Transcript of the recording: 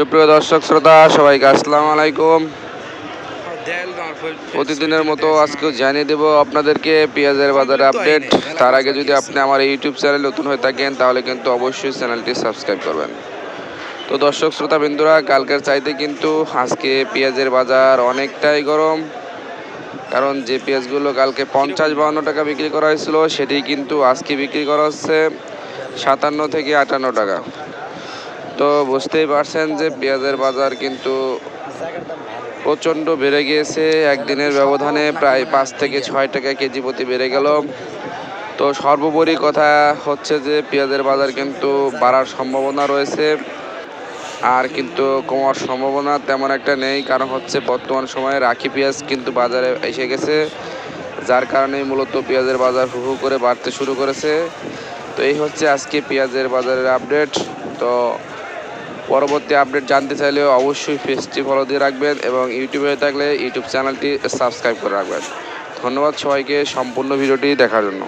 সুপ্রিয় দর্শক, শ্রোতা, সবাইকে আসসালামু আলাইকুম। প্রতিদিনের মতো আজকে জানিয়ে দেব আপনাদেরকে পেঁয়াজের বাজারে আপডেট। তার আগে যদি আপনি আমার ইউটিউব চ্যানেল নতুন হয়ে থাকেন, তাহলে কিন্তু অবশ্যই চ্যানেলটি সাবস্ক্রাইব করবেন। তো দর্শক, শ্রোতা বিন্দুরা কালকের চাইতে কিন্তু আজকে পেঁয়াজের বাজার অনেকটাই গরম। কারণ যে পেঁয়াজগুলো কালকে পঞ্চাশ বাউন্ন টাকা বিক্রি করা হয়েছিল, সেটি কিন্তু আজকে বিক্রি করা হচ্ছে সাতান্ন থেকে আটান্ন টাকা। তো বুঝতেই পারছেন যে পেঁয়াজের বাজার কিন্তু প্রচণ্ড বেড়ে গিয়েছে। একদিনের ব্যবধানে প্রায় পাঁচ থেকে ছয় টাকা কেজি প্রতি বেড়ে গেল। তো সর্বোপরি কথা হচ্ছে যে পেঁয়াজের বাজার কিন্তু বাড়ার সম্ভাবনা রয়েছে। আর কিন্তু কমার সম্ভাবনা তেমন একটা নেই, কারণ হচ্ছে বর্তমান সময়ে রাখি পেঁয়াজ কিন্তু বাজারে এসে গেছে, যার কারণে মূলত পেঁয়াজের বাজার হু হু করে বাড়তে শুরু করেছে। তো এই হচ্ছে আজকে পেঁয়াজের বাজারের আপডেট। তো পরবর্তী আপডেট জানতে চাইলে অবশ্যই পেজটি ফলো দিয়ে রাখবেন এবং ইউটিউবে থাকলে ইউটিউব চ্যানেলটি সাবস্ক্রাইব করে রাখবেন। ধন্যবাদ সবাইকে, সম্পূর্ণ ভিডিওটি দেখার জন্য।